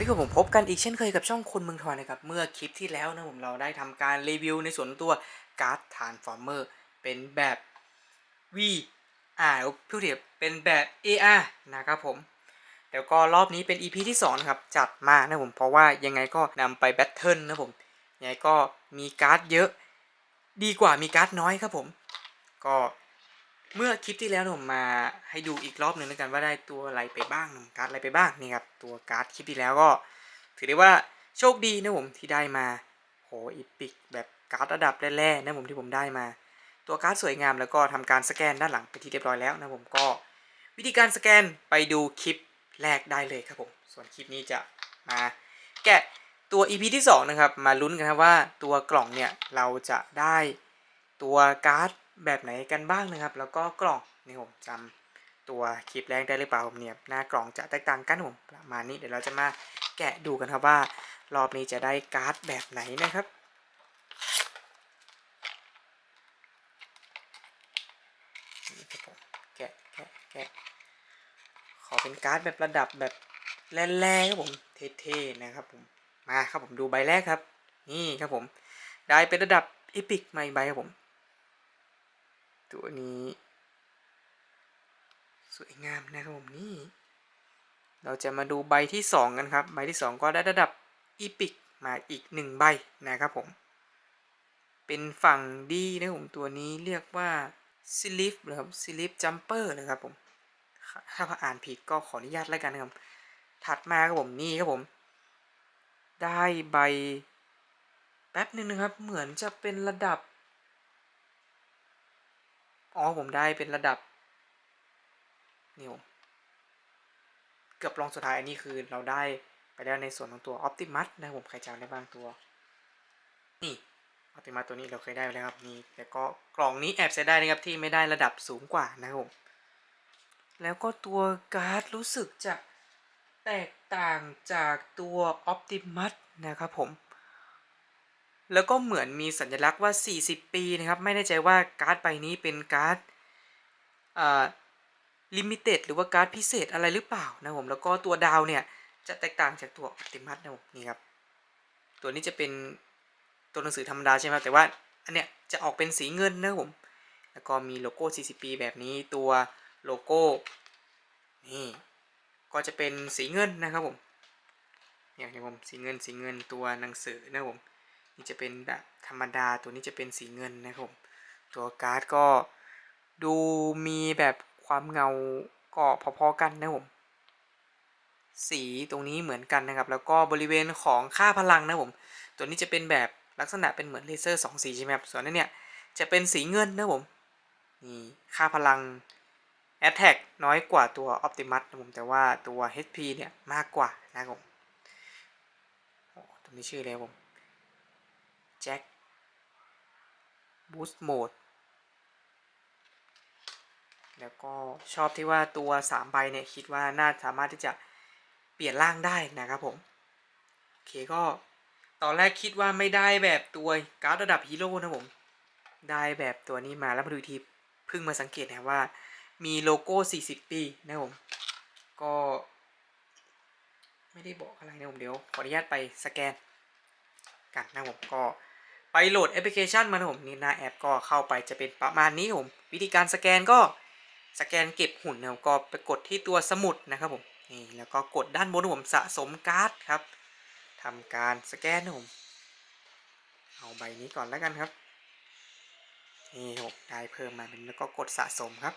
วันนี้ก็ผมพบกันอีกเช่นเคยกับช่องคนเมืองทอยนะครับ เมื่อคลิปที่แล้วนะผมเราได้ทำการรีวิวในส่วนตัวการ์ดทานฟอร์เมอร์เป็นแบบ V อ่าพูดถึงเป็นแบบ AR นะครับผมเดี๋ยวก็รอบนี้เป็น EP ที่2นะครับจัดมานะผมเพราะว่ายังไงก็นำไปแบทเทิลนะผมยังไงก็มีการ์ดเยอะ ดีกว่ามีการ์ดน้อยครับผม ก็ เมื่อคลิปที่แล้วผมมาให้ดูอีกรอบหนึ่งแล้วกันว่าได้ตัวอะไรไปบ้างการ์ดอะไรไปบ้างนี่ครับตัวการ์ดคลิปที่แล้วก็ ถือได้ว่าโชคดีนะผมที่ได้มาโหอีพิกแบบการ์ดระดับแร่ๆนะผมที่ผมได้มา ตัวการ์ดสวยงามแล้วก็ทำการสแกนด้านหลังไปที่เรียบร้อยแล้วนะผมก็ วิธีการสแกนไปดูคลิปแรกได้เลยครับผมส่วนคลิปนี้จะมาแกะตัว EP ที่2นะครับมาลุ้นกันครับว่าตัวกล่องเนี่ยเราจะได้ตัวการ์ด แบบไหนกันบ้างนะครับ แล้วก็กล่องนี่ผมจำตัวคลิปแรกได้หรือเปล่าผมเนี่ยหน้ากล่องจะแตกต่างกันผมประมาณนี้เดี๋ยวเราจะมาแกะดูกันครับว่ารอบนี้จะได้การ์ดแบบไหนนะครับนี่แกะแกะแกะขอเป็นการ์ดแบบระดับแบบแร่ๆครับผมเท่ๆนะครับผมมาครับผมดูใบแรกครับ นี่ครับผม ได้เป็นระดับอีพิกมาอีกใบครับผม ตัวนี้ สวยงามนะครับผมนี่ เราจะมาดูใบที่สองกันครับ ใบที่สองก็ได้ระดับอีพิกมาอีกหนึ่งใบนะครับผม เป็นฝั่งดีนะครับผมตัวนี้เรียกว่าซิลิฟหรือครับซิลิฟจัมเปอร์นะครับผม ถ้าอ่านผิดก็ขออนุญาตแล้วกันนะครับ ถัดมาครับผมนี่ครับผม ได้ใบแป๊บนึงนะครับ เหมือนจะเป็นระดับ อ๋อผมได้เป็นระดับนี่ผมเกือบรองสุดท้ายอันนี้คือเราได้ไปแล้วในส่วนของตัว Optimus นะผมใครจำได้บ้างตัว นี่ออติมาตัวนี้เราเคยได้ไปแล้วครับนี่แต่ก็กล่องนี้แอบเสียดายนะครับที่ไม่ได้ระดับสูงกว่านะครับผมแล้วก็ตัวการ์ดรู้สึกจะแตกต่างจากตัวออ t ติมัสนะครับผม แล้วก็เหมือนมีสัญลักษณ์ว่า 40 ปีนะครับ ไม่แน่ใจว่าการ์ดใบนี้เป็นการ์ดลิมิเต็ดหรือว่าการ์ดพิเศษอะไรหรือเปล่านะผมแล้วก็ตัวดาวเนี่ยจะแตกต่างจากตัวออติมัสนะผมนี่ครับตัวนี้จะเป็นตัวหนังสือธรรมดาใช่ไหมครับแต่ว่าอันเนี้ยจะออกเป็นสีเงินนะผมแล้วก็มีโลโก้ 40 ปีแบบนี้ตัวโลโก้นี่ก็จะเป็นสีเงินนะครับผมเนี่ยนะผมสีเงินสีเงินตัวหนังสือนะผม นี่จะเป็นแบบธรรมดาตัวนี้จะเป็นสีเงินนะครับผมตัวการ์ดก็ดูมีแบบความเงาก็พอๆกันนะผมสีตรงนี้เหมือนกันนะครับ แล้วก็บริเวณของค่าพลังนะผมตัวนี้จะเป็นแบบลักษณะเป็นเหมือนเลเซอร์สองสีใช่ไหมครับส่วนนั้นเนี่ยจะเป็นสีเงินนะผมนี่ค่าพลัง a t t a c k น้อยกว่าตัว Optimus นะผมแต่ว่าตัว HP เนี่ยมากกว่านะครับผมโอ้ตัวนี้ชื่ออะไรผม Jack Boost Mode แล้วก็ชอบที่ว่าตัว 3 ใบเนี่ย คิดว่าน่าสามารถที่จะเปลี่ยนร่างได้นะครับผม โอเคก็ ตอนแรกคิดว่าไม่ได้แบบตัวการ์ดระดับฮีโร่นะผม ได้แบบตัวนี้มาแล้วมาดูทีเพิ่งมาสังเกตนะว่ามีโลโก้ 40 ปีนะผม ก็ ไม่ได้บอกอะไรนะผมเดี๋ยว ขออนุญาตไปสแกน กันนะผมก็ ไปโหลดแอปพลิเคชันมานะผมนี่หน้าแอปก็เข้าไปจะเป็นประมาณนี้ผม วิธีการสแกนก็สแกนเก็บหุ่นนะก็ไปกดที่ตัวสมุดนะครับผมนี่แล้วก็กดด้านบนผมสะสมการ์ดครับทำการสแกนนะผมเอาใบนี้ก่อนแล้วกันครับนี่ผมได้เพิ่มมาเป็นแล้วก็กดสะสมครับ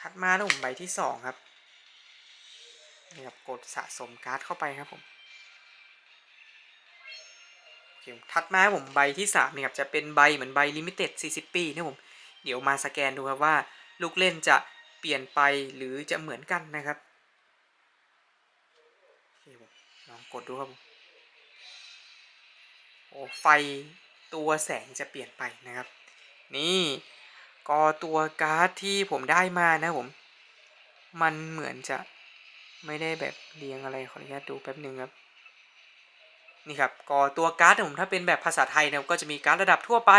ถัดมานะผมใบที่สองครับนี่ครับกดสะสมการ์ดเข้าไปครับผม ถัดมาผมใบที่สามนี่ครับจะเป็นใบเหมือนใบลิมิเต็ด40 ปีนะผม เดี๋ยวมาสแกนดูครับว่า ลูกเล่นจะเปลี่ยนไปหรือจะเหมือนกันนะครับลองกดดูครับผมโอ้ไฟตัวแสงจะเปลี่ยนไปนะครับ นี่ก็ตัวการ์ดที่ผมได้มานะผม มันเหมือนจะไม่ได้แบบเรียงอะไรขออนุญาตดูแป๊บหนึ่งครับ นี่ครับก็ตัวการ์ดนะผมถ้าเป็นแบบภาษาไทยนะก็จะมีการ์ดระดับทั่วไป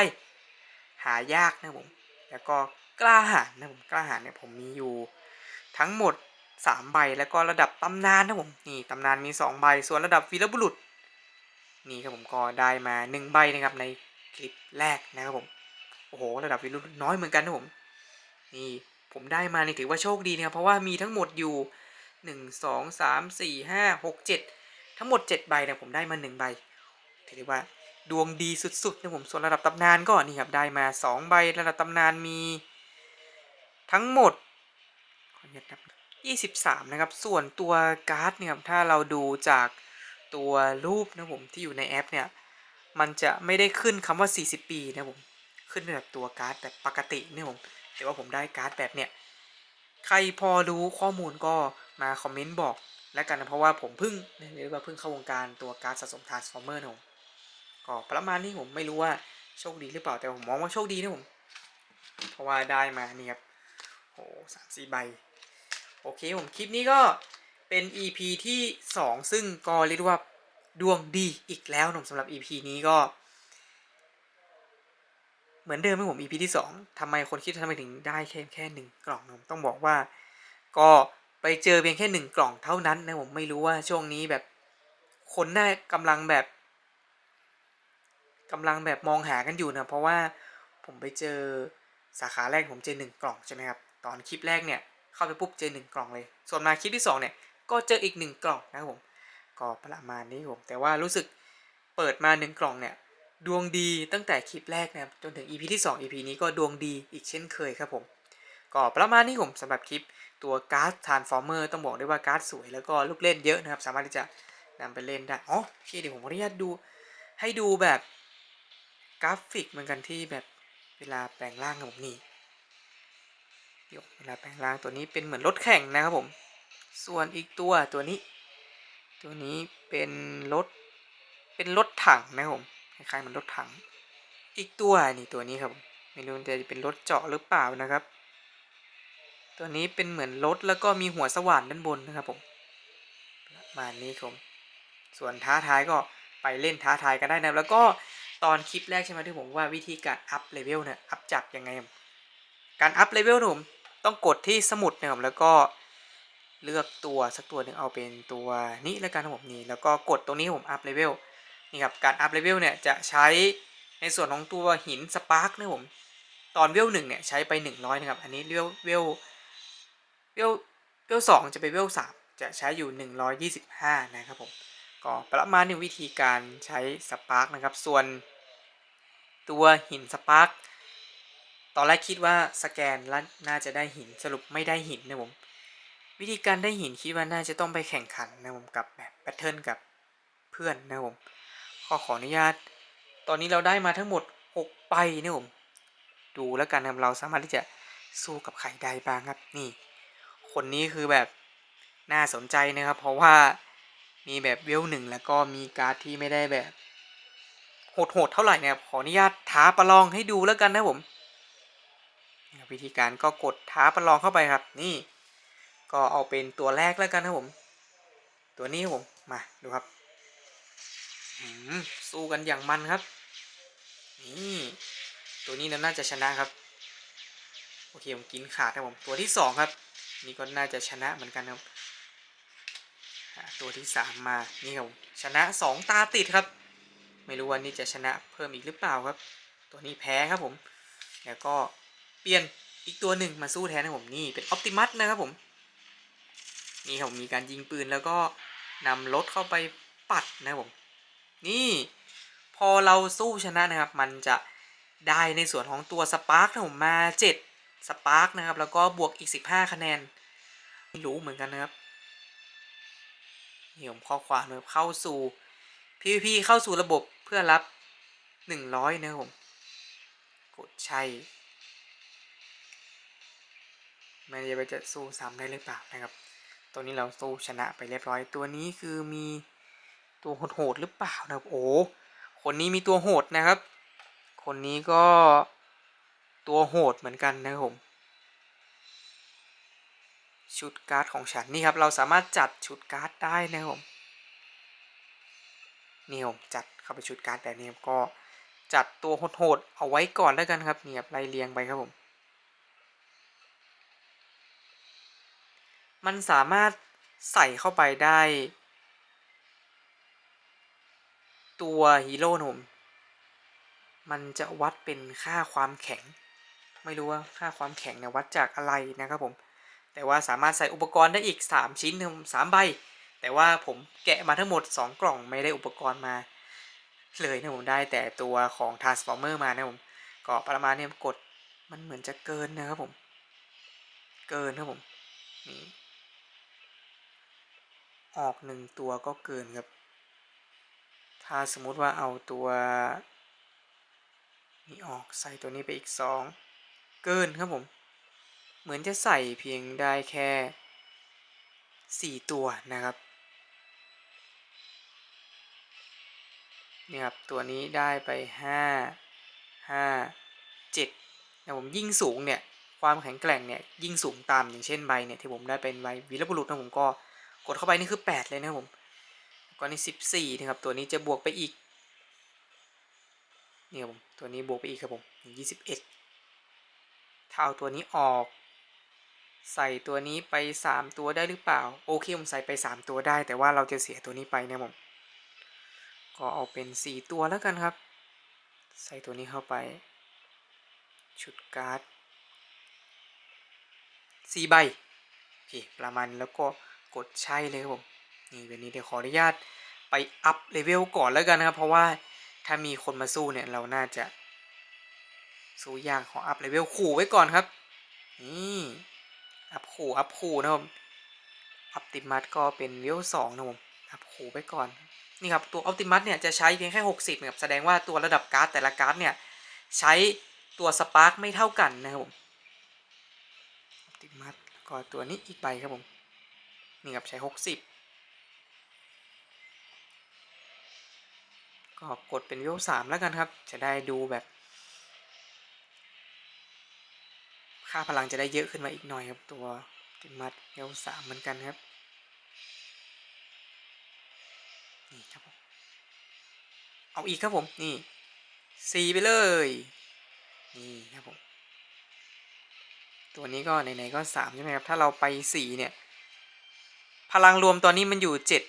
หายากนะผมแล้วก็กล้าหาญนะผมกล้าหาญเนี่ยผมมีอยู่ทั้งหมด 3 ใบแล้วก็ระดับตำนานนะผมนี่ตำนานมี 2 ใบส่วนระดับวีรบุรุษ นี่ครับผมก็ได้มา 1 ใบนะครับในคลิปแรกนะครับผมโอ้โหระดับวีรบุรุษน้อยเหมือนกันนะผมนี่ผมได้มานี่ถือว่าโชคดีนะครับเพราะว่ามีทั้งหมดอยู่ 1 2 3 4 5 6 7 ทั้งหมดเจ็ดใบนะผมได้มาหนึ่งใบถือได้ว่าดวงดีสุดๆนะผมส่วนระดับตำนานก็นี่ครับได้มาสองใบระดับตำนานมีทั้งหมดขออนุญาตนับ23 นะครับ ส่วนตัวการ์ดเนี่ยครับถ้าเราดูจากตัวรูปนะผมที่อยู่ในแอปเนี่ย มันจะไม่ได้ขึ้นคำว่า 40 ปีนะผม ขึ้นแบบตัวการ์ดแบบปกตินี่ผม แต่ว่าผมได้การ์ดแบบเนี่ย ใครพอรู้ข้อมูลก็มาคอมเมนต์บอก แล้วกันนะเพราะว่าผมเพิ่งเรียกว่าเพิ่งเข้าวงการตัวการ์ดสะสมทรานส์ฟอร์เมอร์นะผมก็ประมาณนี้ผมไม่รู้ว่าโชคดีหรือเปล่าแต่ผมมองว่าโชคดีนะผมเพราะว่าได้มานี่ครับโอ้สามสี่ใบ โอเคผมคลิปนี้ก็เป็น EP ที่ 2 ซึ่งก็เรียกว่าดวงดีอีกแล้วนะสำหรับ EP นี้ก็ เหมือนเดิมไหมผม EP ที่ 2ทำไมคนคิดทำไมถึงได้แค่แค่หนึ่งกล่องนะผมต้องบอกว่าก็ ไปเจอเพียงแค่หนึ่งกล่องเท่านั้นนะผมไม่รู้ว่าช่วงนี้แบบคนน่ากำลังแบบกำลังแบบมองหากันอยู่นะเพราะว่าผมไปเจอสาขาแรกผมเจอหนึ่งกล่องใช่ไหมครับตอนคลิปแรกเนี่ยเข้าไปปุ๊บเจอหนึ่งกล่องเลย ส่วนมาคลิปที่สองเนี่ยก็เจออีกหนึ่งกล่องนะครับผมก็ประมาณนี้ผมแต่ว่ารู้สึกเปิดมาหนึ่งกล่องเนี่ยดวงดีตั้งแต่คลิปแรกนะครับจนถึง EP ที่ 2 EP นี้ก็ดวงดีอีกเช่นเคยครับผม ก็ประมาณนี้ผมสำหรับคลิปตัวการ์ดทานฟอร์เมอร์ต้องบอกได้ว่าการ์ดสวยแล้วก็ลูกเล่นเยอะนะครับ สามารถที่จะนำไปเล่นได้ อ๋อโอเคเดี๋ยวผมขออนุญาตดู ให้ดูแบบกราฟิกเหมือนกันที่แบบเวลาแปลงร่างครับผมนี่เดี๋ยวเวลาแปลงร่างตัวนี้เป็นเหมือนรถแข่งนะครับผม ส่วนอีกตัวตัวนี้ ตัวนี้เป็นรถเป็นรถถังนะครับผมคล้ายๆเหมือนรถถัง อีกตัวนี่ตัวนี้ครับไม่รู้จะเป็นรถเจาะหรือเปล่านะครับ ตัวนี้เป็นเหมือนรถแล้วก็มีหัวสว่านด้านบนนะครับผมประมาณนี้ครับส่วนท้าทายก็ไปเล่นท้าทายกันได้นะแล้วก็ตอนคลิปแรกใช่ไหมที่ผมว่าวิธีการอัพเลเวลเนี่ยอัพจากยังไง การอัพเลเวลผมต้องกดที่สมุดนะครับแล้วก็เลือกตัวสักตัวหนึ่งเอาเป็นตัวนี้แล้วกันครับผมนี่แล้วก็กดตรงนี้ผมอัพเลเวลนี่ครับการอัพเลเวลเนี่ยจะใช้ในส่วนของตัวหินสปาร์กนะผมตอนเวลหนึ่งเนี่ยใช้ไป 100นะครับอันนี้เวลเวล เวลเวลสองจะไปเวลสามจะใช้อยู่ 125 นะครับผม ก็ประมาณนี้วิธีการใช้สปาร์กนะครับ ส่วนตัวหินสปาร์กตอนแรกคิดว่าสแกนแล้วน่าจะได้หินสรุปไม่ได้หินนะผม วิธีการได้หินคิดว่าน่าจะต้องไปแข่งขันนะผมกับแบบแพทเทิร์นกับเพื่อนนะผมก็ขออนุญาต ตอนนี้เราได้มาทั้งหมด 6 ใบนะผม ดูแล้วกันนะเราสามารถที่จะสู้กับใครได้บ้างครับนี่ คนนี้คือแบบน่าสนใจนะครับ เพราะว่ามีแบบเวลหนึ่งแล้วก็มีการ์ดที่ไม่ได้แบบโหดๆเท่าไหร่นะครับ ขออนุญาตท้าประลองให้ดูแล้วกันนะผมวิธีการก็กดท้าประลองเข้าไปครับ นี่ ก็เอาเป็นตัวแรกแล้วกันนะผม ตัวนี้ผมมาดูครับสู้กันอย่างมันครับ นี่ ตัวนี้น่าจะชนะครับ โอเคผมกินขาดนะผม ตัวที่สองครับ นี่ก็น่าจะชนะเหมือนกันครับตัวที่สามมานี่ครับชนะสองตาติดครับ ไม่รู้ว่านี่จะชนะเพิ่มอีกหรือเปล่าครับ ตัวนี้แพ้ครับผม แล้วก็เปลี่ยนอีกตัวหนึ่งมาสู้แทนนะผมนี่เป็นออปติมัสนะครับผมนี่ครับมีการยิงปืนแล้วก็นำรถเข้าไปปัดนะผม นี่พอเราสู้ชนะนะครับ มันจะได้ในส่วนของตัวสปาร์กนะผมมา7 สปาร์กนะครับ แล้วก็บวกอีก 15 คะแนน ไม่รู้เหมือนกันนะครับนี่ผมข้อความเลยเข้าสู่ PVP เข้าสู่ระบบเพื่อรับ 100 นะครับผม กดใช่ไม่ได้ไปจะสู้ซ้ำได้หรือเปล่านะครับ ตัวนี้เราสู้ชนะไปเรียบร้อย ตัวนี้คือมีตัวโหดหรือเปล่านะครับ โอ้ คนนี้มีตัวโหดนะครับ คนนี้ก็ ตัวโหดเหมือนกันนะครับผมชุดการ์ดของฉันนี่ครับเราสามารถจัดชุดการ์ดได้นะครับผมนี่ผมจัดเข้าไปชุดการ์ดแบบนี้ก็จัดตัวโหดๆเอาไว้ก่อนแล้วกันครับเนี่ครับไล่เรียงไปครับผมมันสามารถใส่เข้าไปได้ ตัวฮีโร่หนุ่มมันจะวัดเป็นค่าความแข็ง ไม่รู้ว่าค่าความแข็งเนี่ยวัดจากอะไรนะครับผม แต่ว่าสามารถใส่อุปกรณ์ได้อีก 3 ชิ้นนะผมสามใบ แต่ว่าผมแกะมาทั้งหมด 2 กล่องไม่ได้อุปกรณ์มา เลยนะผมได้แต่ตัวของ Transformer มานะผมก็ประมาณนี้กดมันเหมือนจะเกินนะครับผม เกินครับผมนี่ออกหนึ่งตัวก็เกินครับ ถ้าสมมุติว่าเอาตัว นี่ออกใส่ตัวนี้ไปอีกสอง เกินครับผม เหมือนจะใส่เพียงได้แค่สี่ตัวนะครับนี่ครับ ตัวนี้ได้ไปห้าห้าเจ็ดนะผมยิ่งสูงเนี่ย ความแข็งแกร่งเนี่ยยิ่งสูงตามอย่างเช่นใบเนี่ยที่ผมได้เป็นใบวีรบุรุษนะผมก็กดเข้าไปนี่คือ 8 เลยนะครับผมก็นี่ 14นะครับตัวนี้จะบวกไปอีกเนี่ยผมตัวนี้บวกไปอีกครับผม 21 ถ้าเอาตัวนี้ออก ใส่ตัวนี้ไป 3 ตัวได้หรือเปล่า โอเคผมใส่ไป 3 ตัวได้ แต่ว่าเราจะเสียตัวนี้ไปนะผมก็เอาเป็น 4 ตัวแล้วกันครับ ใส่ตัวนี้เข้าไป ชุดการ์ด4ใบโอเคประมาณแล้วก็กดใช่เลยครับผมนี่แบบนี้เดี๋ยวขออนุญาตไปอัพเลเวลก่อนแล้วกันนะครับ เพราะว่าถ้ามีคนมาสู้เนี่ยเราน่าจะ สู้ยากขออัพเลเวลขู่ไว้ก่อนครับ นี่อัพขู่อัพขู่นะครับอัพติมัสก็เป็นเลเวลสองนะผมอัพขู่ไว้ก่อน นี่ครับตัวอัพติมัสเนี่ยจะใช้เพียงแค่หกสิบนะครับแสดงว่าตัวระดับการ์ดแต่ละการ์ดเนี่ยใช้ตัวสปาร์กไม่เท่ากันนะครับผมอัพติมัสก็ตัวนี้อีกใบครับผมนี่ครับใช้หกสิบก็กดเป็นวิวสามแล้วกันครับ จะได้ดูแบบ ค่าพลังจะได้เยอะขึ้นมาอีกหน่อยครับตัวติมัดเวลสามเหมือนกันครับ นี่ครับผมเอาอีกครับผม นี่สี่ไปเลย นี่ครับผม ตัวนี้ก็ไหนๆก็สามใช่ไหมครับ ถ้าเราไปสี่เนี่ย พลังรวมตอนนี้มันอยู่เจ็ด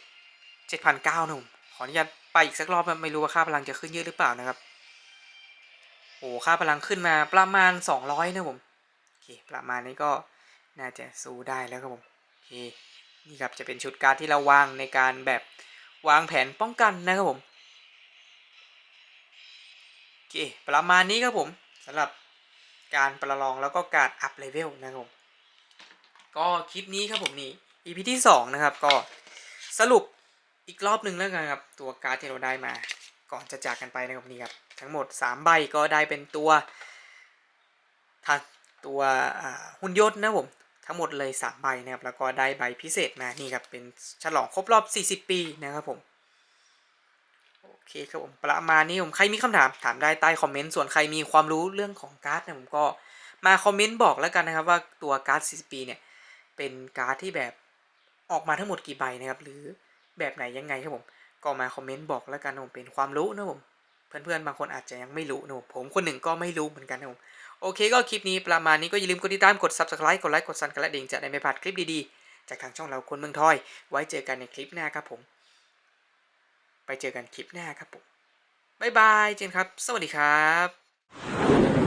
เจ็ดพันเก้าหนุ่มขออนุญาตไปอีกสักรอบไม่รู้ว่าค่าพลังจะขึ้นเยอะหรือเปล่านะครับ โอ้ค่าพลังขึ้นมาประมาณ200นะผม เคประมาณนี้ก็น่าจะสู้ได้แล้วครับผมโอเคนี่ครับจะเป็นชุดการ์ดที่เราวางในการแบบวางแผนป้องกันนะครับผมโอเคประมาณนี้ครับผมสำหรับการประลองแล้วก็การอัพเลเวลนะครับผมก็คลิปนี้ครับผมนี่ EP ที่ 2 นะครับ ก็สรุปอีกรอบหนึ่งแล้วกันครับตัวการ์ดที่เราได้มา ก่อนจะจากกันไปนะครับนี่ครับ ทั้งหมด 3 ใบก็ได้เป็นตัวทาง ตัวหุ่นยนต์นะผม ทั้งหมดเลย 3 ใบนะครับ แล้วก็ได้ใบพิเศษมา นี่ครับ เป็นฉลองครบรอบ 40 ปีนะครับผม โอเคครับผม ประมาณนี้ผม ใครมีคำถามถามได้ใต้คอมเมนต์ ส่วนใครมีความรู้เรื่องของการ์ดนะผมก็มาคอมเมนต์บอกแล้วกันนะครับว่าตัวการ์ด 40 ปีเนี่ย เป็นการ์ดที่แบบออกมาทั้งหมดกี่ใบนะครับ หรือแบบไหนยังไงครับผม ก็มาคอมเมนต์บอกแล้วกันผมเป็นความรู้นะผม เพื่อนๆบางคนอาจจะยังไม่รู้นะผมคนหนึ่งก็ไม่รู้เหมือนกันนะผมโอเคก็คลิปนี้ประมาณนี้ก็อย่าลืมกดติดตามกด subscribe กดไลค์กดซันกระดิ่งจะได้ไม่พลาดคลิปดีๆ จากทางช่องเราคนเมืองทอย ไว้เจอกันในคลิปหน้าครับผม ไปเจอกันคลิปหน้าครับผมบ๊ายบายเจนครับ สวัสดีครับ